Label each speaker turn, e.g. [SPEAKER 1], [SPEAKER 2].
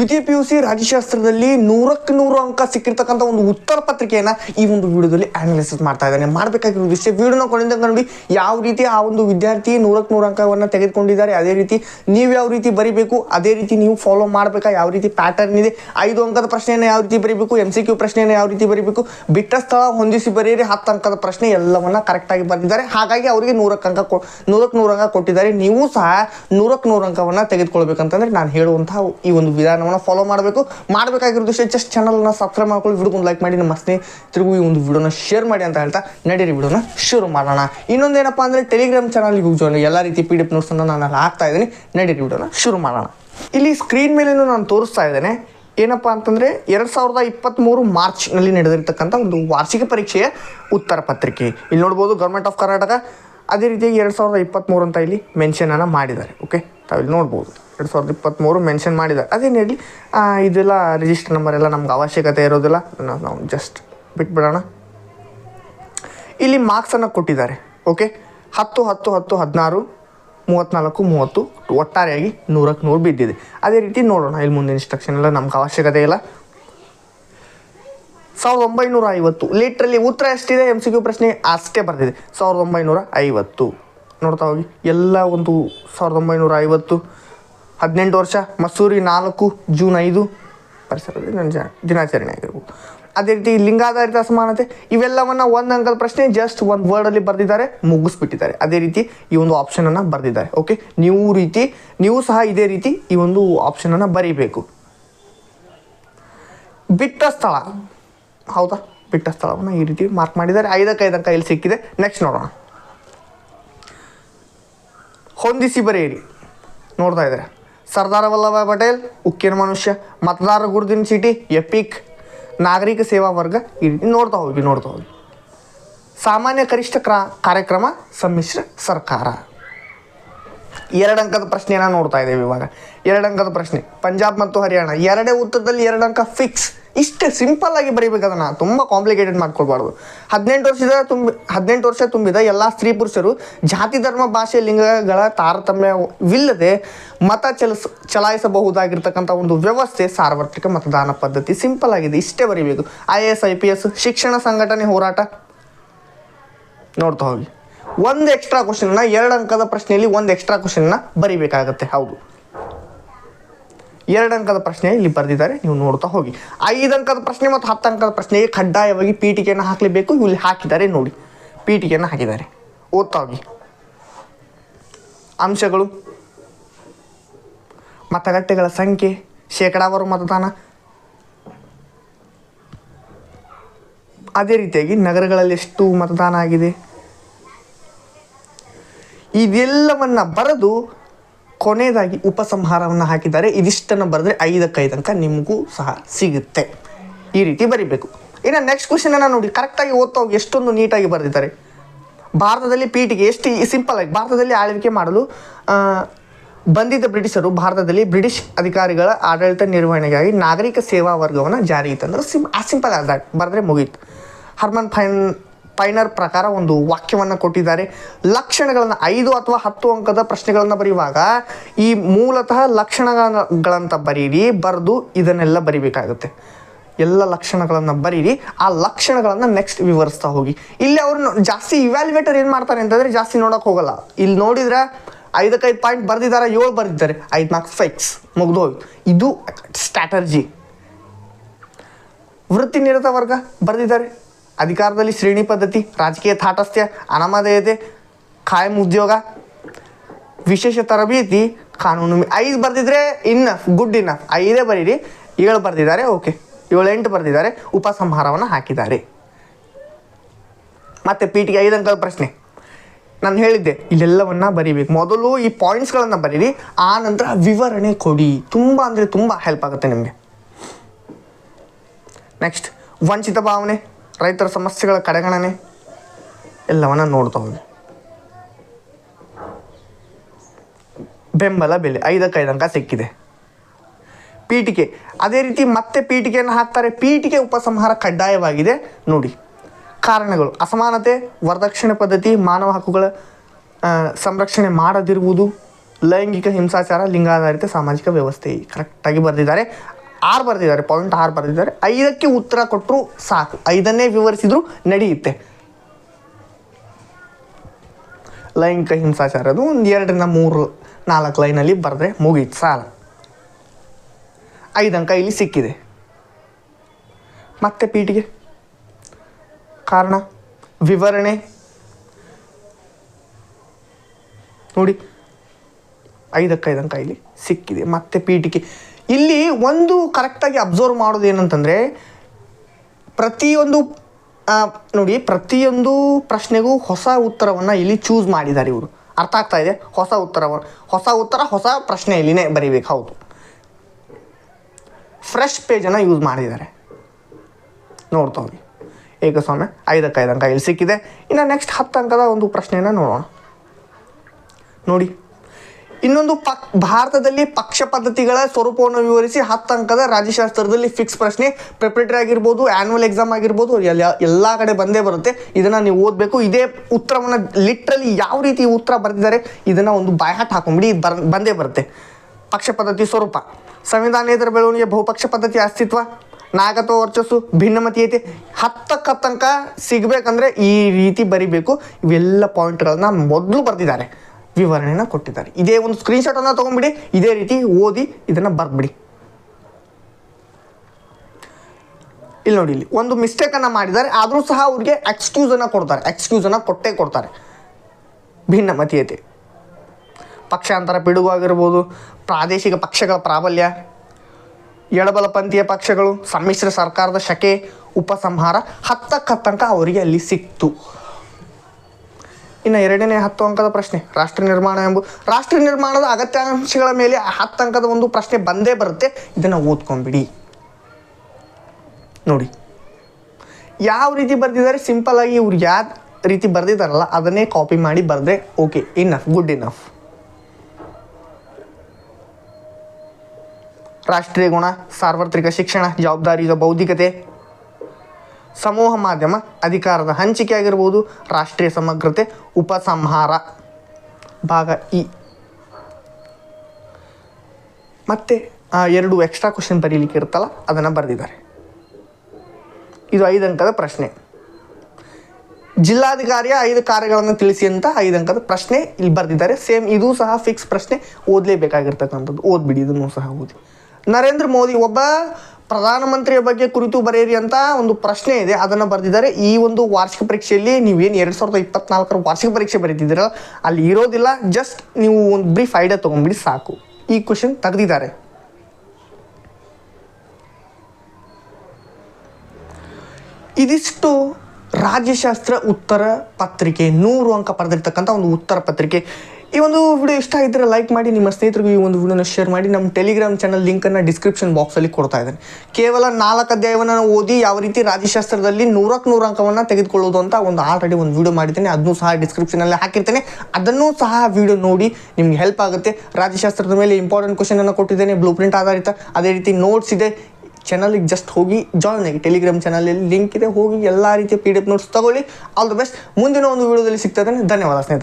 [SPEAKER 1] ದ್ವಿತೀಯ P U C ರಾಜ್ಯಶಾಸ್ತ್ರದಲ್ಲಿ ನೂರಕ್ಕೆ ನೂರು ಅಂಕ ಸಿಕ್ಕಿರ್ತಕ್ಕಂಥ ಒಂದು ಉತ್ತರ ಪತ್ರಿಕೆಯನ್ನು ಈ ಒಂದು ವಿಡಿಯೋದಲ್ಲಿ ಅನಾಲಿಸಿಸ್ ಮಾಡ್ತಾ ಇದ್ದಾನೆ. ಮಾಡಬೇಕಾಗಿರೋ ವಿಷಯ ವಿಡಿಯೋನ ಕೊನೆಯಿಂದ ನೋಡಿ ಯಾವ ರೀತಿ ಆ ಒಂದು ವಿದ್ಯಾರ್ಥಿ ನೂರಕ್ಕೆ ನೂರು ಅಂಕವನ್ನು ತೆಗೆದುಕೊಂಡಿದ್ದಾರೆ, ಅದೇ ರೀತಿ ನೀವು ಯಾವ ರೀತಿ ಬರಿಬೇಕು, ಅದೇ ರೀತಿ ನೀವು ಫಾಲೋ ಮಾಡಬೇಕಾ, ಯಾವ ರೀತಿ ಪ್ಯಾಟರ್ನ್ ಇದೆ, ಐದು ಅಂಕದ ಪ್ರಶ್ನೆಯನ್ನು ಯಾವ ರೀತಿ ಬರಿಬೇಕು ಎಂ ಸಿ ಕ್ಯೂ ಪ್ರಶ್ನೆಯನ್ನು ಯಾವ ರೀತಿ ಬರಿಬೇಕು, ಬಿಟ್ಟ ಸ್ಥಳ ಹೊಂದಿಸಿ ಬರೆಯಿರಿ, ಹತ್ತು ಅಂಕದ ಪ್ರಶ್ನೆ ಎಲ್ಲವನ್ನ ಕರೆಕ್ಟಾಗಿ ಬರೆದಿದ್ದಾರೆ. ಹಾಗಾಗಿ ಅವರಿಗೆ ನೂರಕ್ಕೆ ಅಂಕ ಕೊ, ನೂರಕ್ಕೆ ನೂರು ಅಂಕ ಕೊಟ್ಟಿದ್ದಾರೆ. ನೀವು ಸಹ ನೂರಕ್ಕೆ ನೂರು ಅಂಕವನ್ನು ತೆಗೆದುಕೊಳ್ಬೇಕಂತಂದ್ರೆ ನಾನು ಹೇಳುವಂತಹ ಈ ಒಂದು ವಿಧಾನವನ್ನು ಫಾಲೋ ಮಾಡಬೇಕು. ಮಾಡಬೇಕಾಗಿರೋದು ಜಸ್ಟ್ ಚಾನಲ್ನ ಸಬ್ಸ್ಕ್ರೈಬ್ ಮಾಡ್ಕೊಳ್ಳಿ ವಿಡಿಯೋಗೊಂದು ಲೈಕ್ ಮಾಡಿ, ನಮ್ಮ ಸ್ನೇಹಿತರಿಗೂ ಈ ಒಂದು ವಿಡಿಯೋನ ಶೇರ್ ಮಾಡಿ ಅಂತ ಹೇಳ್ತಾ ನಡೀರಿ ವಿಡಿಯೋನ ಶುರು ಮಾಡೋಣ. ಇನ್ನೊಂದೇನಪ್ಪ ಅಂದರೆ ಟೆಲಿಗ್ರಾಮ್ ಚಾನಲ್ಗೆ ಜಾಯ್ನ್ ಎಲ್ಲ ರೀತಿ ಪಿ ಡಿ ಎಫ್ ನೋಟ್ಸನ್ನು ನಾನು ಅಲ್ಲಿ ಹಾಕ್ತಾ ಇದ್ದೀನಿ. ನಡೀರಿ ವಿಡಿಯೋನ ಶುರು ಮಾಡೋಣ. ಇಲ್ಲಿ ಸ್ಕ್ರೀನ್ ಮೇಲೇನು ನಾನು ತೋರಿಸ್ತಾ ಇದ್ದೇನೆ. ಏನಪ್ಪ ಅಂತಂದರೆ ಎರಡು ಸಾವಿರದ ಇಪ್ಪತ್ತ್ಮೂರು ಮಾರ್ಚ್ನಲ್ಲಿ ನಡೆದಿರ್ತಕ್ಕಂಥ ಒಂದು ವಾರ್ಷಿಕ ಪರೀಕ್ಷೆಯ ಉತ್ತರ ಪತ್ರಿಕೆ. ಇಲ್ಲಿ ನೋಡ್ಬೋದು ಗೌರ್ಮೆಂಟ್ ಆಫ್ ಕರ್ನಾಟಕ ಅದೇ ರೀತಿಯಾಗಿ ಎರಡು ಸಾವಿರದ ಇಪ್ಪತ್ತ್ಮೂರು ಅಂತ ಇಲ್ಲಿ ಮೆನ್ಷನನ್ನು ಮಾಡಿದ್ದಾರೆ. ಓಕೆ ತಾವಿಲ್ಲಿ ನೋಡ್ಬೋದು. ಎರಡು ಸಾವಿರದ ಇಪ್ಪತ್ತ್ಮೂರು ಮೆನ್ಷನ್ ಮಾಡಿದ್ದಾರೆ. ಅದೇನು ಹೇಳಿ ಇದೆಲ್ಲ ರಿಜಿಸ್ಟರ್ ನಂಬರ್ ಎಲ್ಲ ನಮ್ಗೆ ಅವಶ್ಯಕತೆ ಇರೋದಿಲ್ಲ. ನಾವು ಜಸ್ಟ್ ಬಿಟ್ಬಿಡೋಣ. ಇಲ್ಲಿ ಮಾರ್ಕ್ಸನ್ನು ಕೊಟ್ಟಿದ್ದಾರೆ ಓಕೆ ಹತ್ತು ಹತ್ತು ಹತ್ತು, ಹದಿನಾರು ಮೂವತ್ತ್ನಾಲ್ಕು ಮೂವತ್ತು, ಒಟ್ಟಾರೆಯಾಗಿ ನೂರಕ್ಕೆ ನೂರು ಬಿದ್ದಿದೆ. ಅದೇ ರೀತಿ ನೋಡೋಣ, ಇಲ್ಲಿ ಮುಂದೆ ಇನ್ಸ್ಟ್ರಕ್ಷನ್ ಎಲ್ಲ ನಮ್ಗೆ ಅವಶ್ಯಕತೆ ಇಲ್ಲ. ಸಾವಿರದ ಒಂಬೈನೂರ ಐವತ್ತು. ಲೀಟ್ರಲ್ಲಿ ಉತ್ತರ ಎಷ್ಟಿದೆ? ಎಂ ಸಿ ಕ್ಯೂ ಪ್ರಶ್ನೆ ಅಷ್ಟೇ ಬರ್ತಿದೆ ಸಾವಿರದ ಒಂಬೈನೂರ ಐವತ್ತು. ನೋಡ್ತಾ ಹೋಗಿ. ಎಲ್ಲ ಒಂದು ಸಾವಿರದ ಒಂಬೈನೂರ ಐವತ್ತು ಹದಿನೆಂಟು ವರ್ಷ, ಮಸೂರಿ ನಾಲ್ಕು, ಜೂನ್ ಐದು ಪರಿಸರ ಜ, ದಿನಾಚರಣೆ ಆಗಿರ್ಬೋದು. ಅದೇ ರೀತಿ ಲಿಂಗಾಧಾರಿತ ಅಸಮಾನತೆ, ಇವೆಲ್ಲವನ್ನು ಒಂದು ಅಂಕದ ಪ್ರಶ್ನೆ ಜಸ್ಟ್ ಒಂದು ವರ್ಡಲ್ಲಿ ಬರೆದಿದ್ದಾರೆ, ಮುಗಿಸ್ಬಿಟ್ಟಿದ್ದಾರೆ. ಅದೇ ರೀತಿ ಈ ಒಂದು ಆಪ್ಷನನ್ನು ಬರೆದಿದ್ದಾರೆ ಓಕೆ ನೀವು ರೀತಿ, ನೀವು ಸಹ ಇದೇ ರೀತಿ ಈ ಒಂದು ಆಪ್ಷನನ್ನು ಬರೀಬೇಕು. ಬಿಟ್ಟ ಸ್ಥಳ. ಹೌದಾ? ಬಿಟ್ಟ ಸ್ಥಳವನ್ನು ಈ ರೀತಿ ಮಾರ್ಕ್ ಮಾಡಿದ್ದಾರೆ. ಐದಕ್ಕೆ ಐದಕ್ಕೆ ಇಲ್ಲಿ ಸಿಕ್ಕಿದೆ. ನೆಕ್ಸ್ಟ್ ನೋಡೋಣ. ಹೊಂದಿಸಿ ಬರೆಯಿರಿ ನೋಡ್ತಾ ಇದ್ದಾರೆ ಸರ್ದಾರ್ ವಲ್ಲಭಾಯ್ ಪಟೇಲ್, ಉಕ್ಕಿನ ಮನುಷ್ಯ, ಮತದಾರ ಗುರುದಿನ ಚೀಟಿ, ಎಪಿಕ್, ನಾಗರಿಕ ಸೇವಾ ವರ್ಗ ರೀತಿ ನೋಡ್ತಾ ಹೋಗಿ ನೋಡ್ತಾ ಹೋಗಿ ಸಾಮಾನ್ಯ ಕರಿಷ್ಠ ಕ್ರಾ ಕಾರ್ಯಕ್ರಮ ಸಮ್ಮಿಶ್ರ ಸರ್ಕಾರ. ಎರಡು ಅಂಕದ ಪ್ರಶ್ನೆಯನ್ನು ನೋಡ್ತಾ ಇದ್ದೇವೆ ಇವಾಗ. ಎರಡು ಅಂಕದ ಪ್ರಶ್ನೆ, ಪಂಜಾಬ್ ಮತ್ತು ಹರಿಯಾಣ, ಎರಡೇ ಉತ್ತರದಲ್ಲಿ ಎರಡು ಅಂಕ ಫಿಕ್ಸ್ ಇಷ್ಟೇ ಸಿಂಪಲ್ ಆಗಿ ಬರೀಬೇಕು ಅದನ್ನು. ತುಂಬ ಕಾಂಪ್ಲಿಕೇಟೆಡ್ ಮಾಡ್ಕೊಳ್ಬಾರ್ದು. ಹದಿನೆಂಟು ವರ್ಷದ ತುಂಬಿ, ಹದಿನೆಂಟು ವರ್ಷ ತುಂಬಿದ ಎಲ್ಲ ಸ್ತ್ರೀ ಪುರುಷರು ಜಾತಿ, ಧರ್ಮ, ಭಾಷೆ, ಲಿಂಗಗಳ ತಾರತಮ್ಯವಿಲ್ಲದೆ ಮತ ಚಲಿಸ, ಚಲಾಯಿಸಬಹುದಾಗಿರ್ತಕ್ಕಂಥ ಒಂದು ವ್ಯವಸ್ಥೆ ಸಾರ್ವತ್ರಿಕ ಮತದಾನ ಪದ್ಧತಿ ಸಿಂಪಲ್ ಆಗಿದೆ. ಇಷ್ಟೇ ಬರೀಬೇಕು. I A S I P S ಶಿಕ್ಷಣ ಸಂಘಟನೆ ಹೋರಾಟ. ನೋಡ್ತಾ ಹೋಗಿ. ಒಂದು ಎಕ್ಸ್ಟ್ರಾ ಕ್ವಶನ್ನ ಎರಡು ಅಂಕದ ಪ್ರಶ್ನೆಯಲ್ಲಿ ಒಂದು ಎಕ್ಸ್ಟ್ರಾ ಕ್ವಶನ್ನ ಬರಿಬೇಕಾಗತ್ತೆ. ಹೌದು. ಎರಡು ಅಂಕದ ಪ್ರಶ್ನೆ ಇಲ್ಲಿ ಬರೆದಿದ್ದಾರೆ. ನೀವು ನೋಡ್ತಾ ಹೋಗಿ. ಐದು ಅಂಕದ ಪ್ರಶ್ನೆ ಮತ್ತು ಹತ್ತು ಅಂಕದ ಪ್ರಶ್ನೆಗೆ ಕಡ್ಡಾಯವಾಗಿ ಪೀಠಿಕೆಯನ್ನು ಹಾಕಲೇಬೇಕು. ಇಲ್ಲಿ ಹಾಕಿದ್ದಾರೆ ನೋಡಿ. ಪೀಠಿಕೆಯನ್ನು ಹಾಕಿದ್ದಾರೆ. ಓದ್ತಾ ಹೋಗಿ. ಅಂಶಗಳು, ಮತಗಟ್ಟೆಗಳ ಸಂಖ್ಯೆ, ಶೇಕಡಾವಾರು ಮತದಾನ. ಅದೇ ರೀತಿಯಾಗಿ ನಗರಗಳಲ್ಲಿ ಎಷ್ಟು ಮತದಾನ ಆಗಿದೆ? ಇದೆಲ್ಲವನ್ನ ಬರೆದು ಕೊನೆಯದಾಗಿ ಉಪಸಂಹಾರವನ್ನು ಹಾಕಿದ್ದಾರೆ. ಇದಿಷ್ಟನ್ನು ಬರೆದ್ರೆ ಐದಕ್ಕೈದು ತನಕ ನಿಮಗೂ ಸಹ ಸಿಗುತ್ತೆ. ಈ ರೀತಿ ಬರಿಬೇಕು. ಇನ್ನು ನೆಕ್ಸ್ಟ್ ಕ್ವಶನನ್ನು ನೋಡಿ. ಕರೆಕ್ಟಾಗಿ ಓದ್ತಾ ಹೋಗಿ ಎಷ್ಟೊಂದು ನೀಟಾಗಿ ಬರೆದಿದ್ದಾರೆ. ಭಾರತದಲ್ಲಿ ಪೀಠಿಗೆ ಎಷ್ಟು ಸಿಂಪಲ್ ಆಗಿ ಭಾರತದಲ್ಲಿ ಆಳ್ವಿಕೆ ಮಾಡಲು ಬಂದಿದ್ದ ಬ್ರಿಟಿಷರು ಭಾರತದಲ್ಲಿ ಬ್ರಿಟಿಷ್ ಅಧಿಕಾರಿಗಳ ಆಡಳಿತ ನಿರ್ವಹಣೆಗಾಗಿ ನಾಗರಿಕ ಸೇವಾ ವರ್ಗವನ್ನು ಜಾರಿಗೆ ತಂದರು. ಸಿಂ ಸಿಂಪಲ್ ಆದ ಬರೆದ್ರೆ ಮುಗೀತು. ಹರ್ಮನ್ ಫೈನ್ ಪೈನರ್ ಪ್ರಕಾರ ಒಂದು ವಾಕ್ಯವನ್ನು ಕೊಟ್ಟಿದ್ದಾರೆ. ಲಕ್ಷಣಗಳನ್ನು ಐದು ಅಥವಾ ಹತ್ತು ಅಂಕದ ಪ್ರಶ್ನೆಗಳನ್ನು ಬರೆಯುವಾಗ ಈ ಮೂಲತಃ ಲಕ್ಷಣಗಳಂತ ಬರೀರಿ, ಬರೆದು ಇದನ್ನೆಲ್ಲ ಬರಿಬೇಕಾಗುತ್ತೆ. ಎಲ್ಲ ಲಕ್ಷಣಗಳನ್ನು ಬರೀರಿ, ಆ ಲಕ್ಷಣಗಳನ್ನು ನೆಕ್ಸ್ಟ್ ವಿವರಿಸ್ತಾ ಹೋಗಿ. ಇಲ್ಲಿ ಅವರು ಜಾಸ್ತಿ ಇವ್ಯಾಲ್ಯುವೇಟರ್ ಏನು ಮಾಡ್ತಾರೆ ಅಂತಂದರೆ ಜಾಸ್ತಿ ನೋಡೋಕೆ ಹೋಗಲ್ಲ. ಇಲ್ಲಿ ನೋಡಿದರೆ ಐದಕ್ಕೈದು ಪಾಯಿಂಟ್ ಬರೆದಿದ್ದಾರೆ, ಏಳು ಬರೆದಿದ್ದಾರೆ, ಐದು ನಾಲ್ಕು ಫೈಕ್ಸ್ ಮುಗ್ದು ಇದು ಸ್ಟ್ರಾಟರ್ಜಿ ವೃತ್ತಿ ನಿರತ ವರ್ಗ ಬರೆದಿದ್ದಾರೆ. ಅಧಿಕಾರದಲ್ಲಿ ಶ್ರೇಣಿ ಪದ್ಧತಿ, ರಾಜಕೀಯ ತಾಟಸ್ಥ್ಯ, ಅನಾಮಧೇಯತೆ, ಖಾಯಂ ಉದ್ಯೋಗ, ವಿಶೇಷ ತರಬೇತಿ, ಕಾನೂನು ಐದು ಬರೆದಿದ್ರೆ ಇನ್ನ ಗುಡ್ ಇನ್ನ ಐದೇ ಬರೀರಿ. ಏಳು ಬರೆದಿದ್ದಾರೆ, ಓಕೆ. ಏಳು ಎಂಟು ಬರೆದಿದ್ದಾರೆ, ಉಪಸಂಹಾರವನ್ನು ಹಾಕಿದ್ದಾರೆ. ಮತ್ತೆ ಪೀಠಿಗೆ ಐದು ಅಂಕದ ಪ್ರಶ್ನೆ. ನಾನು ಹೇಳಿದ್ದೆ, ಇಲ್ಲೆಲ್ಲವನ್ನ ಬರಿಬೇಕು. ಮೊದಲು ಈ ಪಾಯಿಂಟ್ಸ್ಗಳನ್ನು ಬರೀರಿ, ಆ ನಂತರ ವಿವರಣೆ ಕೊಡಿ. ತುಂಬ ಅಂದರೆ ತುಂಬ ಹೆಲ್ಪ್ ಆಗುತ್ತೆ ನಿಮಗೆ. ನೆಕ್ಸ್ಟ್ ವಂಚಿತ ಭಾವನೆ. ರೈತರ ಸಮಸ್ಯೆಗಳ ಕಡೆಗಣನೆ ಎಲ್ಲವನ್ನ ನೋಡ್ತಾ ಹೋಗಿ ಬೆಂಬಲ ಬೆಲೆ ಐದಕ್ಕೈದಂಕ ಸಿಕ್ಕಿದೆ. ಪೀಠಿಕೆ, ಅದೇ ರೀತಿ ಮತ್ತೆ ಪೀಠಿಕೆಯನ್ನು ಹಾಕ್ತಾರೆ. ಪೀಠಿಕೆ ಉಪಸಂಹಾರ ಕಡ್ಡಾಯವಾಗಿದೆ. ನೋಡಿ, ಕಾರಣಗಳು. ಅಸಮಾನತೆ, ವರದಕ್ಷಿಣೆ ಪದ್ಧತಿ, ಮಾನವ ಹಕ್ಕುಗಳ ಸಂರಕ್ಷಣೆ ಮಾಡದಿರುವುದು, ಲೈಂಗಿಕ ಹಿಂಸಾಚಾರ, ಲಿಂಗಾಧಾರಿತ ಸಾಮಾಜಿಕ ವ್ಯವಸ್ಥೆ ಕರೆಕ್ಟಾಗಿ ಬರೆದಿದ್ದಾರೆ. ಆರು ಬರೆದಿದ್ದಾರೆ ಪಾಯಿಂಟ್ ಆರು ಬರೆದಿದ್ದಾರೆ. ಐದಕ್ಕೆ ಉತ್ತರ ಕೊಟ್ಟರು ಸಾಕು. ಐದನ್ನೇ ವಿವರಿಸಿದ್ರು ನಡೆಯುತ್ತೆ. ಲೈಂಗಿಕ ಹಿಂಸಾಚಾರದು ಒಂದು ಎರಡರಿಂದ ಮೂರು, ನಾಲ್ಕು ಲೈನಲ್ಲಿ ಬರೆದ್ರೆ ಮುಗೀತು, ಸಾಲ. ಐದು ಅಂಕ ಇಲ್ಲಿ ಸಿಕ್ಕಿದೆ. ಮತ್ತೆ ಪೀಟಿಗೆ ಕಾರಣ? ವಿವರಣೆ? ನೋಡಿ. ಐದಕ್ಕೆ ಐದು ಅಂಕ ಇಲ್ಲಿ ಸಿಕ್ಕಿದೆ. ಮತ್ತೆ ಪೀಠಿಕೆ ಇಲ್ಲಿ ಒಂದು ಕರೆಕ್ಟಾಗಿ ಅಬ್ಸರ್ವ್ ಮಾಡೋದು ಏನಂತಂದರೆ, ಪ್ರತಿಯೊಂದು ನೋಡಿ, ಪ್ರತಿಯೊಂದು ಪ್ರಶ್ನೆಗೂ ಹೊಸ ಉತ್ತರವನ್ನು ಇಲ್ಲಿ ಚೂಸ್ ಮಾಡಿದ್ದಾರೆ ಇವರು. ಅರ್ಥ ಆಗ್ತಾ ಇದೆ? ಹೊಸ ಉತ್ತರವನ್ನು ಹೊಸ ಉತ್ತರ, ಹೊಸ ಪ್ರಶ್ನೆ ಇಲ್ಲಿನೇ ಬರೀಬೇಕು, ಹೌದು. ಫ್ರೆಶ್ ಪೇಜನ್ನು ಯೂಸ್ ಮಾಡಿದ್ದಾರೆ. ನೋಡ್ತಾ ಹೋಗಿ. ಏಕಸ್ವಾಮ್ಯ ಐದಕ್ಕೆ ಐದು ಅಂಕ ಇಲ್ಲಿ ಸಿಕ್ಕಿದೆ. ಇನ್ನು ನೆಕ್ಸ್ಟ್ ಹತ್ತು ಅಂಕದ ಒಂದು ಪ್ರಶ್ನೆಯನ್ನು ನೋಡೋಣ. ನೋಡಿ. ಇನ್ನೊಂದು ಪಕ್, ಭಾರತದಲ್ಲಿ ಪಕ್ಷ ಪದ್ಧತಿಗಳ ಸ್ವರೂಪವನ್ನು ವಿವರಿಸಿ ಹತ್ತು ಅಂಕದ ರಾಜ್ಯಶಾಸ್ತ್ರದಲ್ಲಿ ಫಿಕ್ಸ್ ಪ್ರಶ್ನೆ ಪ್ರಿಪರೇಟರಿ ಆಗಿರ್ಬೋದು ಆ್ಯನ್ಯುವಲ್ ಎಕ್ಸಾಮ್ ಆಗಿರ್ಬೋದು, ಎಲ್ಲ ಕಡೆ ಬಂದೇ ಬರುತ್ತೆ. ಇದನ್ನು ನೀವು ಓದಬೇಕು. ಇದೇ ಉತ್ತರವನ್ನು ಲಿಟ್ರಲಿ ಯಾವ ರೀತಿ ಉತ್ತರ ಬರೆದಿದ್ದಾರೆ, ಇದನ್ನು ಒಂದು ಬಾಯ್ಹಾಟ್ ಹಾಕೊಂಡ್ಬಿಡಿ ಬರ್, ಬಂದೇ ಬರುತ್ತೆ. ಪಕ್ಷ ಪದ್ಧತಿ ಸ್ವರೂಪ. ಸಂವಿಧಾನೇತರ ಬೆಳವಣಿಗೆ, ಬಹುಪಕ್ಷ ಪದ್ಧತಿ ಅಸ್ತಿತ್ವ ನಾಯಕತ್ವ ವರ್ಚಸ್ಸು ಭಿನ್ನಮತೀಯತೆ ಹತ್ತಕ್ಕೆ ಹತ್ತಂಕ ಸಿಗಬೇಕಂದ್ರೆ ಈ ರೀತಿ ಬರಿಬೇಕು. ಇವೆಲ್ಲ ಪಾಯಿಂಟ್ಗಳನ್ನ ಮೊದಲು ಬರೆದಿದ್ದಾರೆ. ವಿವರಣೆನ ಕೊಟ್ಟಿದ್ದಾರೆ. ಇದೇ ಒಂದು ಸ್ಕ್ರೀನ್ಶಾಟನ್ನು ತೊಗೊಂಬಿಡಿ ಇದೇ ರೀತಿ ಓದಿ ಇದನ್ನು ಬರ್ಬಿಡಿ ಇಲ್ಲಿ ನೋಡಿ ಇಲ್ಲಿ ಒಂದು ಮಿಸ್ಟೇಕನ್ನು ಮಾಡಿದ್ದಾರೆ. ಆದರೂ ಸಹ ಅವ್ರಿಗೆ ಎಕ್ಸ್ಕ್ಯೂಸನ್ನು ಕೊಡ್ತಾರೆ. ಎಕ್ಸ್ಕ್ಯೂಸನ್ನು ಕೊಟ್ಟೇ ಕೊಡ್ತಾರೆ. ಭಿನ್ನಮತೀಯತೆ. ಪಕ್ಷಾಂತರ ಪಿಡುಗು ಆಗಿರ್ಬೋದು ಪ್ರಾದೇಶಿಕ ಪಕ್ಷಗಳ ಪ್ರಾಬಲ್ಯ ಎಡಬಲಪಂಥೀಯ ಪಕ್ಷಗಳು, ಸಮ್ಮಿಶ್ರ ಸರ್ಕಾರದ ಶಕೆ, ಉಪಸಂಹಾರ ಹತ್ತಕ್ಕ ತನಕ ಅವರಿಗೆ ಅಲ್ಲಿ ಸಿಕ್ತು. ಇನ್ನು ಎರಡನೇ ಹತ್ತು ಅಂಕದ ಪ್ರಶ್ನೆ, ರಾಷ್ಟ್ರ ನಿರ್ಮಾಣ ಎಂಬುದು ರಾಷ್ಟ್ರ ನಿರ್ಮಾಣದ ಅಗತ್ಯಾಂಶಗಳ ಮೇಲೆ ಹತ್ತು ಅಂಕದ ಒಂದು ಪ್ರಶ್ನೆ ಬಂದೇ ಬರುತ್ತೆ. ಇದನ್ನು ಓದ್ಕೊಂಬಿಡಿ ನೋಡಿ, ಯಾವ ರೀತಿ ಬರೆದಿದ್ದಾರೆ? ಸಿಂಪಲ್ ಆಗಿ ಇವ್ರು ಯಾವ ರೀತಿ ಬರೆದಿದ್ದಾರಲ್ಲ, ಅದನ್ನೇ ಕಾಪಿ ಮಾಡಿ ಬರೆದೆ ಓಕೆ ಇನಫ್ ಗುಡ್ ಇನಫ್ ರಾಷ್ಟ್ರೀಯ ಗುಣ, ಸಾರ್ವತ್ರಿಕ ಶಿಕ್ಷಣ, ಜವಾಬ್ದಾರಿಯುತ ಬೌದ್ಧಿಕತೆ ಸಮೂಹ ಮಾಧ್ಯಮ, ಅಧಿಕಾರದ ಹಂಚಿಕೆ ಆಗಿರ್ಬೋದು ರಾಷ್ಟ್ರೀಯ ಸಮಗ್ರತೆ, ಉಪಸಂಹಾರ. ಭಾಗ ಇ. ಮತ್ತೆ ಎರಡು ಎಕ್ಸ್ಟ್ರಾ ಕ್ವಶನ್ ಬರೀಲಿಕ್ಕೆ ಇರುತ್ತಲ್ಲ, ಅದನ್ನು ಬರೆದಿದ್ದಾರೆ. ಇದು ಐದು ಅಂಕದ ಪ್ರಶ್ನೆ. ಜಿಲ್ಲಾಧಿಕಾರಿಯ ಐದು ಕಾರ್ಯಗಳನ್ನು ತಿಳಿಸಿ ಅಂತ ಐದು ಅಂಕದ ಪ್ರಶ್ನೆ ಇಲ್ಲಿ ಬರೆದಿದ್ದಾರೆ. ಸೇಮ್ ಇದು ಸಹ ಫಿಕ್ಸ್ ಪ್ರಶ್ನೆ. ಓದಲೇಬೇಕಾಗಿರ್ತಕ್ಕಂಥದ್ದು. ಓದ್ಬಿಡಿ, ಇದನ್ನು ಸಹ ಓದಿ. ನರೇಂದ್ರ ಮೋದಿ ಒಬ್ಬ ಪ್ರಧಾನಮಂತ್ರಿಯ ಬಗ್ಗೆ ಕುರಿತು ಬರೆಯಿರಿ ಅಂತ ಒಂದು ಪ್ರಶ್ನೆ ಇದೆ. ಅದನ್ನು ಬರೆದಿದ್ದಾರೆ. ಈ ಒಂದು ವಾರ್ಷಿಕ ಪರೀಕ್ಷೆಯಲ್ಲಿ ನೀವೇನು ಎರಡು ಸಾವಿರದ ಇಪ್ಪತ್ನಾಲ್ಕರ ವಾರ್ಷಿಕ ಪರೀಕ್ಷೆ ಬರೀತಿದ್ದೀರ ಅಲ್ಲಿ ಇರೋದಿಲ್ಲ. ಜಸ್ಟ್ ನೀವು ಒಂದು ಬ್ರೀಫ್ ಐಡಿಯಾ ತೊಗೊಂಬಿಡಿ ಸಾಕು. ಈ ಕ್ವಶನ್ ತೆಗೆದಿದ್ದಾರೆ. ಇದಿಷ್ಟು ರಾಜ್ಯಶಾಸ್ತ್ರ ಉತ್ತರ ಪತ್ರಿಕೆ, ನೂರು ಅಂಕ ಪಡೆದಿರ್ತಕ್ಕಂಥ ಒಂದು ಉತ್ತರ ಪತ್ರಿಕೆ. ಈ ಒಂದು ವಿಡಿಯೋ ಇಷ್ಟ ಆಗಿದ್ದರೆ ಲೈಕ್ ಮಾಡಿ, ನಿಮ್ಮ ಸ್ನೇಹಿತರಿಗೂ ಈ ಒಂದು ವಿಡಿಯೋನ ಶೇರ್ ಮಾಡಿ. ನಮ್ಮ ಟೆಲಿಗ್ರಾಮ್ ಚಾನಲ್ ಲಿಂಕನ್ನು ಡಿಸ್ಕ್ರಿಪ್ಷನ್ ಬಾಕ್ಸಲ್ಲಿ ಕೊಡ್ತಾ ಇದ್ದೇನೆ. ಕೇವಲ ನಾಲ್ಕು ಅಧ್ಯಾಯವನ್ನು ಓದಿ ಯಾವ ರೀತಿ ರಾಜ್ಯಶಾಸ್ತ್ರದಲ್ಲಿ ನೂರಕ್ಕೆ ನೂರು ಅಂಕವನ್ನು ತೆಗೆದುಕೊಳ್ಳೋದು ಅಂತ ಒಂದು ಆಲ್ರೆಡಿ ಒಂದು ವಿಡಿಯೋ ಮಾಡಿದ್ದೇನೆ. ಅದನ್ನು ಸಹ ಡಿಸ್ಕ್ರಿಪ್ಷನಲ್ಲಿ ಹಾಕಿರ್ತೇನೆ. ಅದನ್ನು ಸಹ ವಿಡಿಯೋ ನೋಡಿ ನಿಮ್ಗೆ ಹೆಲ್ಪ್ ಆಗುತ್ತೆ. ರಾಜ್ಯಶಾಸ್ತ್ರದ ಮೇಲೆ ಇಂಪಾರ್ಟೆಂಟ್ ಕ್ವಶನನ್ನು ಕೊಟ್ಟಿದ್ದೇನೆ. ಬ್ಲೂ ಪ್ರಿಂಟ್ ಆಧಾರಿತ. ಅದೇ ರೀತಿ ನೋಟ್ಸ್ ಇದೆ. ಚಾನಲಿಗೆ ಜಸ್ಟ್ ಹೋಗಿ ಜಾಯ್ನ್ ಆಗಿ. ಟೆಲಿಗ್ರಾಮ್ ಚಾನಲಲ್ಲಿ ಲಿಂಕ್ ಇದೆ. ಹೋಗಿ ಎಲ್ಲ ರೀತಿಯ ಪಿ ಡಿ ಎಫ್ ನೋಟ್ಸ್ ತಗೊಳ್ಳಿ. ಆಲ್ ದ ಬೆಸ್ಟ್ ಮುಂದಿನ ಒಂದು ವಿಡಿಯೋದಲ್ಲಿ ಸಿಗ್ತದೆ ಧನ್ಯವಾದ ಸ್ನೇಹಿತರೆ.